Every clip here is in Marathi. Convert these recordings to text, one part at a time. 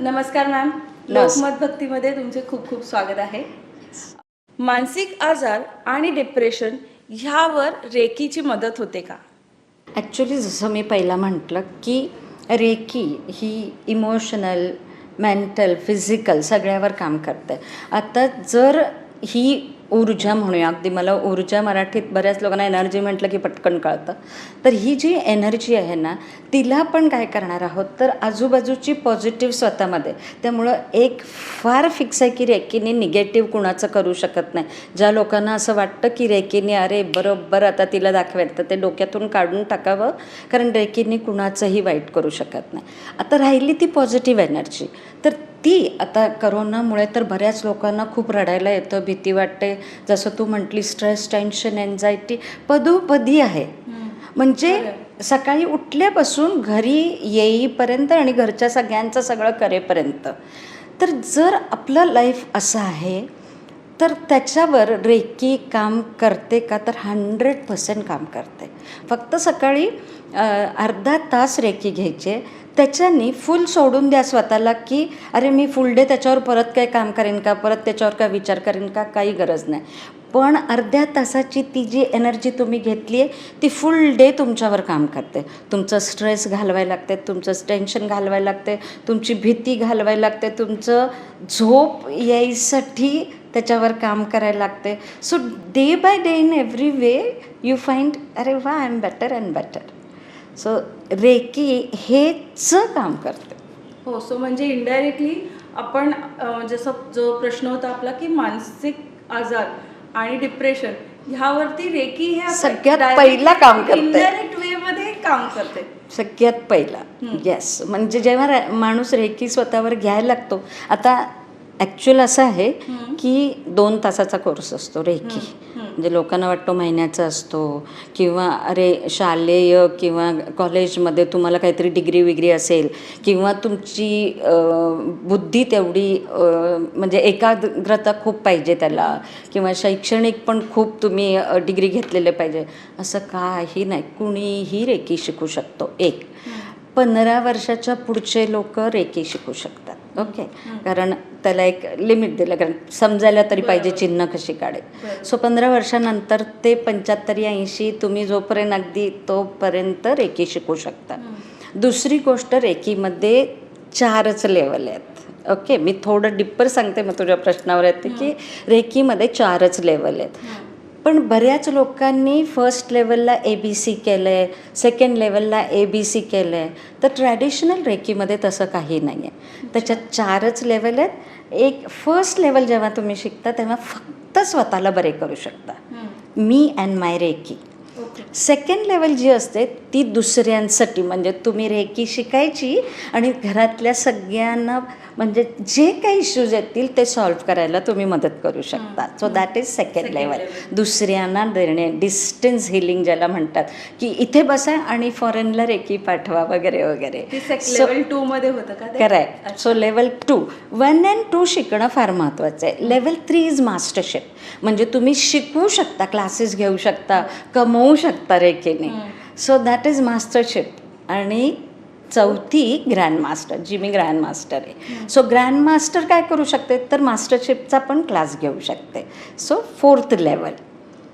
नमस्कार मॅम. लोकमत भक्तीमध्ये तुमचे खूप खूप स्वागत आहे. मानसिक आजार आणि डिप्रेशन ह्यावर रेकीची मदत होते का? ॲक्च्युली जसं मी पहिला म्हटलं की रेकी ही इमोशनल मेंटल फिजिकल सगळ्यावर काम करते. आता जर ही ऊर्जा म्हणूया. अगदी मला ऊर्जा मराठीत बऱ्याच लोकांना एनर्जी म्हटलं की पटकन कळतं. तर ही जी एनर्जी आहे ना तिला पण काय करणार आहोत? तर आजूबाजूची पॉझिटिव्ह स्वतःमध्ये. त्यामुळं एक फार फिक्स आहे की रेकीने निगेटिव्ह कुणाचं करू शकत नाही. ज्या लोकांना असं वाटतं की रेकीने अरे बरोबर आता तिला दाखवेल तर ते डोक्यातून काढून टाकावं. कारण रेकीने कुणाचंही वाईट करू शकत नाही. आता राहिली ती पॉझिटिव्ह एनर्जी तर ती आता करोनामुळे तर बऱ्याच लोकांना खूप रडायला येतं भीती वाटते. जसं तू म्हटली स्ट्रेस टेन्शन एन्झायटी पदोपदी आहे. म्हणजे सकाळी उठल्यापासून घरी येईपर्यंत आणि घरच्या सगळ्यांचं सगळं करेपर्यंत. तर जर आपलं लाईफ असं आहे तर त्याच्यावर रेकी काम करते का? तर हंड्रेड पर्सेंट काम करते. फक्त सकाळी अर्धा तास रेकी घ्यायचे. त्याच्यानी फुल सोडून द्या स्वतःला की अरे मी फुल डे त्याच्यावर परत काय काम करेन का? परत त्याच्यावर काय विचार करेन का? काही गरज नाही. पण अर्ध्या तासाची ती जी एनर्जी तुम्ही घेतली आहे ती फुल डे तुमच्यावर काम करते. तुमचं स्ट्रेस घालवायला लागते तुमचं टेन्शन घालवायला लागते तुमची भीती घालवायला लागते तुमचं झोप यायसाठी त्याच्यावर काम करायला लागते. So day by day in every way you find अरे वा I am better and better so reiki हेच काम करते. हो सो म्हणजे इनडायरेक्टली आपण जसं जो प्रश्न होता आपला की मानसिक आजार आणि डिप्रेशन ह्यावरती रेकी हे सगळ्यात पहिला काम करते. इनडायरेक्ट वे मध्ये काम करते. सगळ्यात पहिला. येस म्हणजे जेव्हा माणूस रेकी स्वतःवर घ्यायला लागतो आता ॲक्च्युअल असं आहे की दोन तासाचा कोर्स असतो रेकी म्हणजे लोकांना वाटतो महिन्याचा असतो किंवा अरे शालेय किंवा कॉलेजमध्ये तुम्हाला काहीतरी डिग्री विग्री असेल किंवा तुमची बुद्धी तेवढी म्हणजे एकाग्रता खूप पाहिजे त्याला किंवा शैक्षणिक पण खूप तुम्ही डिग्री घेतलेले पाहिजे. असं काही नाही. कुणीही रेकी शिकू शकतो. एक. पंधरा वर्षाच्या पुढचे लोक रेकी शिकू शकतात. ओके. कारण त्याला एक लिमिट दिलं कारण समजायला तरी पाहिजे चिन्ह कशी काढेल. सो पंधरा वर्षानंतर ते पंच्याहत्तर ऐंशी तुम्ही जोपर्यंत अगदी तोपर्यंत रेकी शिकू शकता. दुसरी गोष्ट रेकीमध्ये चारच लेवल आहेत. ओके मी थोडं डिप्पर सांगते मग तुझ्या प्रश्नावर येते की रेकीमध्ये चारच लेवल आहेत. पण बऱ्याच लोकांनी फर्स्ट लेवलला ए बी सी केलं आहे सेकंड लेवलला ए बी सी केलं आहे तर ट्रॅडिशनल रेकीमध्ये तसं काही नाही आहे त्याच्यात चारच लेवल आहेत. एक फर्स्ट लेवल जेव्हा तुम्ही शिकता तेव्हा फक्त स्वतःला बरे करू शकता. मी and my reiki second level जी असते ती दुसऱ्यांसाठी म्हणजे तुम्ही रेकी शिकायची आणि घरातल्या सगळ्यांना म्हणजे जे काही इश्यूज येतील ते सॉल्व्ह करायला तुम्ही मदत करू शकता. So that is second level. दुसऱ्यांना देणे डिस्टन्स हिलिंग ज्याला म्हणतात की इथे बसा आणि फॉरेनला रेकी पाठवा वगैरे वगैरे. लेवल टू मध्ये होतं का? Correct so level two one and two शिकणं फार महत्त्वाचं आहे. लेवल थ्री इज मास्टरशिप म्हणजे तुम्ही शिकवू शकता क्लासेस घेऊ शकता कमवू शकता रेखेने सो दॅट इज मास्टरशिप आणि चौथी ग्रँड मास्टर जी मी ग्रँड मास्टर आहे. सो ग्रँड मास्टर काय करू शकते? तर मास्टरशिपचा पण क्लास घेऊ शकते. सो फोर्थ लेवल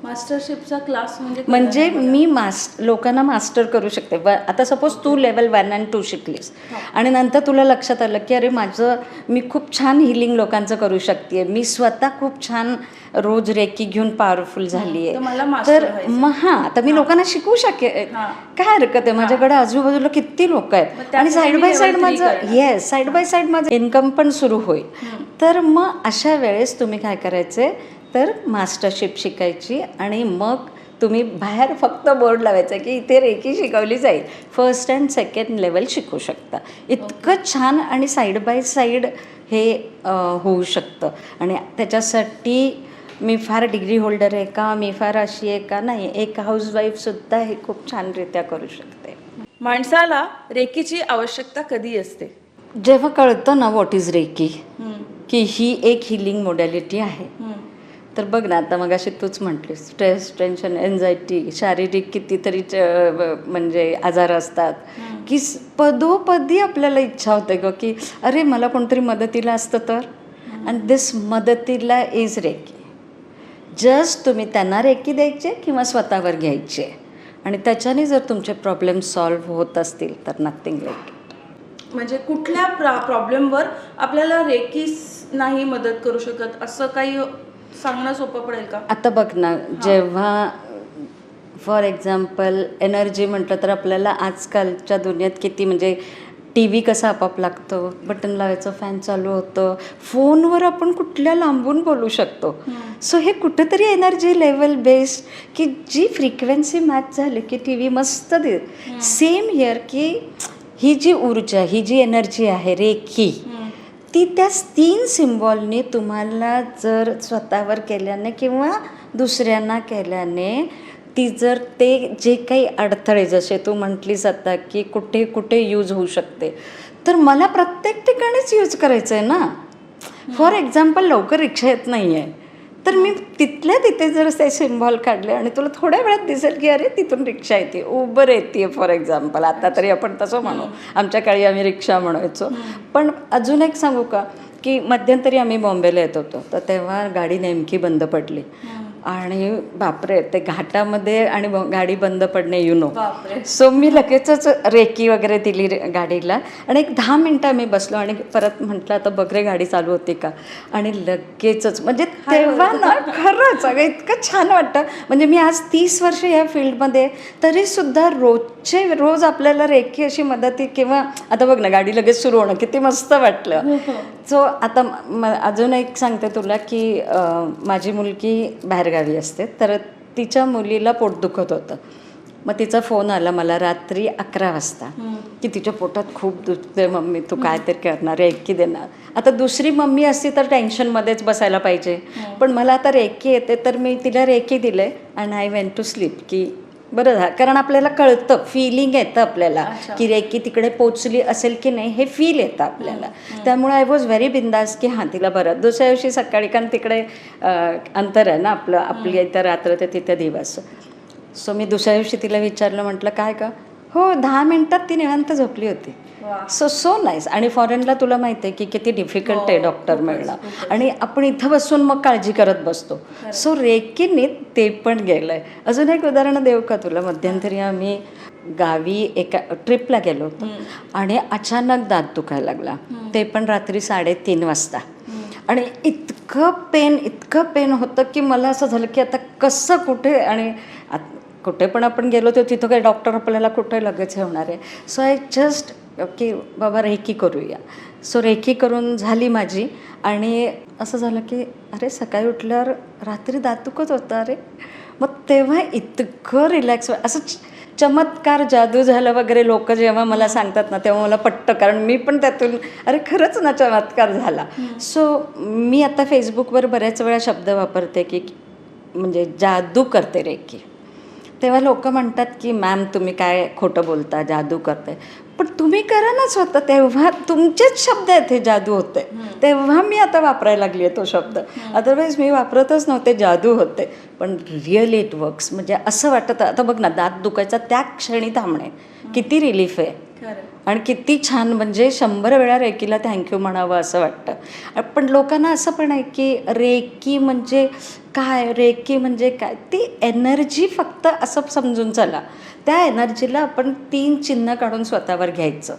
मास्टरशिपचा क्लास म्हणजे म्हणजे. मी मास लोकांना मास्टर करू शकते. आता सपोज तू लेवल वन अँड टू शिकलीस. आणि नंतर तुला लक्षात आलं की अरे माझं मी खूप छान हिलिंग लोकांचं करू शकते मी स्वतः खूप छान रोज रेकी घेऊन पॉवरफुल झाली तर मला आहे master तर. मग हां तर मी लोकांना शिकवू शकेन हां. काय हरकत आहे? माझ्याकडे आजूबाजूला किती लोक मग आहेत? त्यासाठी आणि साईड मी बाय level साईड three माझं करणार. येस साईड बाय साईड माझं इन्कम पण सुरू होईल. तर मग अशा वेळेस तुम्ही काय करायचे? तर मास्टरशिप शिकायची आणि मग तुम्ही बाहेर फक्त बोर्ड लावायचा की इथे रेकी शिकवली जाईल. फर्स्ट अँड सेकंड लेवल शिकू शकता. इतकं छान आणि साईड बाय साईड हे होऊ शकतं. आणि त्याच्यासाठी मी फार डिग्री होल्डर आहे का? मी फार अशी आहे का? नाही एक हाऊसवाईफसुद्धा हे खूप छानरित्या करू शकते. माणसाला रेकीची आवश्यकता कधी असते? जेव्हा कळतं ना व्हॉट इज रेकी की ही एक हिलिंग मोडॅलिटी आहे. तर बघ ना आता मग अशी तूच म्हटलीस स्ट्रेस टेन्शन एन्झायटी शारीरिक कितीतरी च- म्हणजे आजार असतात. की पदोपदी आपल्याला इच्छा होते ग की अरे मला कोणतरी मदतीला असतं तर? आणि दिस मदतीला इज रेकी. जस्ट तुम्ही त्यांना रेकी द्यायचे किंवा स्वतःवर घ्यायचे. आणि त्याच्याने जर तुमचे प्रॉब्लेम सॉल्व्ह होत असतील तर नथिंग लाईक म्हणजे कुठल्या प्रा प्रॉब्लेमवर आपल्याला रेकीस नाही मदत करू शकत असं काही सांगणं सोपं पडेल का? आता बघ ना जेव्हा फॉर एक्झाम्पल एनर्जी म्हटलं तर आपल्याला आजकालच्या दुनियेत किती म्हणजे टी व्ही कसा आपाप लागतो बटन लावायचं फॅन चालू होतं फोनवर आपण कुठल्या लांबून बोलू शकतो? सो हे कुठंतरी एनर्जी लेवल बेस्ड की जी फ्रिक्वेन्सी मॅच झाली की टी व्ही मस्त दे सेम हिअर की ही जी ऊर्जा ही जी एनर्जी आहे रेखी ती त्या तीन सिम्बॉलनी तुम्हाला जर स्वतःवर केल्याने किंवा दुसऱ्यांना केल्याने ती जर ते जे काही अडथळे जसे तू म्हटलीस आता की कुठे कुठे यूज होऊ शकते तर मला प्रत्येक ठिकाणीच यूज करायचं आहे ना फॉर एक्झाम्पल लवकर रिक्षा येत नाही आहे तर मी तिथल्या तिथे जर ते सिम्बॉल काढले आणि तुला थोड्या वेळात दिसेल की अरे तिथून रिक्षा येते उबर येते फॉर एक्झाम्पल आता तरी आपण तसं म्हणू. आमच्या काळी आम्ही रिक्षा म्हणायचो. पण अजून एक सांगू का की मध्यंतरी आम्ही बॉम्बेला येत होतो. तर तेव्हा गाडी नेमकी बंद पडली. आणि बापरे ते घाटामध्ये आणि गाडी बंद पडणे यु नो सो मी लगेचच रेकी वगैरे दिली रे- गाडीला आणि एक दहा मिनटं आम्ही बसलो आणि परत म्हटलं आता बघ रे गाडी चालू होती का? आणि लगेचच म्हणजे तेव्हा ना खरंच अगं इतकं छान वाटतं. म्हणजे मी आज तीस वर्ष या फील्डमध्ये तरीसुद्धा रोजचे रोज आपल्याला रेकी अशी मदती किंवा आता बघ ना गाडी लगेच सुरू होणं किती मस्त वाटलं. सो आता म- म- अजून एक सांगते तुला की माझी मुलगी बाहेरगावी असते तर तिच्या मुलीला पोट दुखत होतं. मग तिचा फोन आला मला रात्री अकरा वाजता की तिच्या पोटात खूप दुखते मम्मी तू काय तरी करणार रेकी देणार. आता दुसरी मम्मी असती तर टेन्शनमध्येच बसायला पाहिजे. पण मला आता रेकी येते तर मी तिला रेकी दिले and I went to sleep की बरं झालं कारण आपल्याला कळतं फिलिंग येतं आपल्याला. की रेकी तिकडे पोचली असेल की नाही हे फील येतं आपल्याला. त्यामुळे आय वॉज व्हेरी बिंदास की हां तिला बरं. दुसऱ्या दिवशी सकाळी कारण तिकडे अंतर आहे ना आपलं आपली इथं रात्र ते तिथे दिवस. सो मी दुसऱ्या दिवशी तिला विचारलं म्हटलं काय का हो दहा मिनटात ती निवांत झोपली होती. सो सो नाईस आणि फॉरेनला तुला माहिती आहे की किती डिफिकल्ट आहे हो, डॉक्टर खूपच, मिळणं. आणि आपण इथं बसून मग काळजी करत बसतो. सो रेकीने ते पण गेलं आहे अजून एक उदाहरण देऊ का तुला? मध्यंतरी आम्ही गावी एका ट्रिपला गेलो होतो. आणि अचानक दात दुखायला लागला. ते पण रात्री साडेतीन वाजता. आणि इतकं पेन इतकं पेन होतं की मला असं झालं की आता कसं कुठे आणि कुठे पण आपण गेलो तर तिथं काही डॉक्टर आपल्याला कुठे लगेच होणार आहे. सो आय जस्ट की बाबा रेकी करूया. सो रेकी करून झाली माझी आणि असं झालं की अरे सकाळी उठल्यावर रात्री दात दुखत होतं अरे. मग तेव्हा इतकं रिलॅक्स असं चमत्कार जादू झालं वगैरे लोक जेव्हा मला सांगतात ना तेव्हा मला पटतं. कारण मी पण त्यातून अरे खरंच ना चमत्कार झाला. सो मी आता फेसबुकवर बऱ्याच वेळा शब्द वापरते की म्हणजे जादू करते रेकी. तेव्हा लोक म्हणतात की मॅम तुम्ही काय खोटं बोलता? जादू करते पण तुम्ही करा ना स्वतः. तेव्हा तुमचेच शब्द आहेत हे जादू होते तेव्हा मी आता वापरायला लागली आहे तो शब्द. अदरवाईज मी वापरतच नव्हते जादू होते पण रिअली इट वर्क्स म्हणजे असं वाटतं आता बघ ना दात दुखायचा त्या क्षणी थांबणे. किती रिलीफ आहे. आणि किती छान म्हणजे शंभर वेळा रेकीला थँक्यू म्हणावं असं वाटतं. पण लोकांना असं पण आहे की रेकी म्हणजे काय? रेकी म्हणजे काय? ती एनर्जी फक्त असं समजून चला. त्या एनर्जीला आपण तीन चिन्ह काढून स्वतःवर घ्यायचं.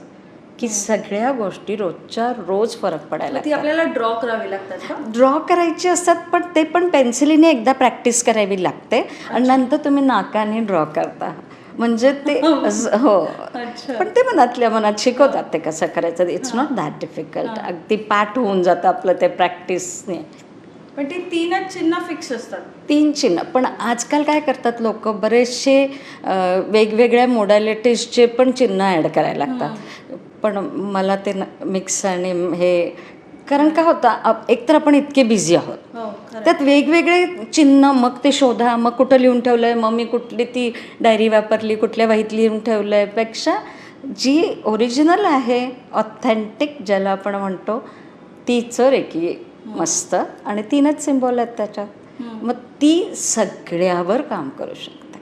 की सगळ्या गोष्टी रोजच्या रोज फरक पडायला ती. आपल्याला ड्रॉ करावी लागतात ड्रॉ करायची असतात पण ते पण पेन्सिलीने एकदा प्रॅक्टिस करावी लागते. आणि नंतर तुम्ही नाकाने ड्रॉ करता. म्हणजे ते हो. अच्छा. पण ते मनातल्या मनात शिकवतात ते कसं करायचं. इट्स नॉट दॅट डिफिकल्ट अगदी पाठ होऊन जातं आपलं ते प्रॅक्टिसने पण ती तीनच चिन्ह फिक्स असतात. तीन चिन्ह. पण आजकाल काय करतात लोक? बरेचसे वेगवेगळ्या मोडॅलिटीजचे पण चिन्ह ॲड करायला लागतात. पण मला ते मिक्स आणि हे कारण काय होतं आप- एकतर आपण इतके बिझी आहोत. हो त्यात वेगवेगळे चिन्ह मग ते शोधा मग कुठं लिहून ठेवलं आहे मग मी कुठली ती डायरी वापरली कुठल्या वहीत लिहून ठेवलं आहे पेक्षा जी ओरिजिनल आहे ऑथेंटिक ज्याला आपण म्हणतो तीच रेकी मस्त. आणि तीनच सिम्बॉल आहेत त्याच्यात. मग ती सगळ्यावर काम करू शकते.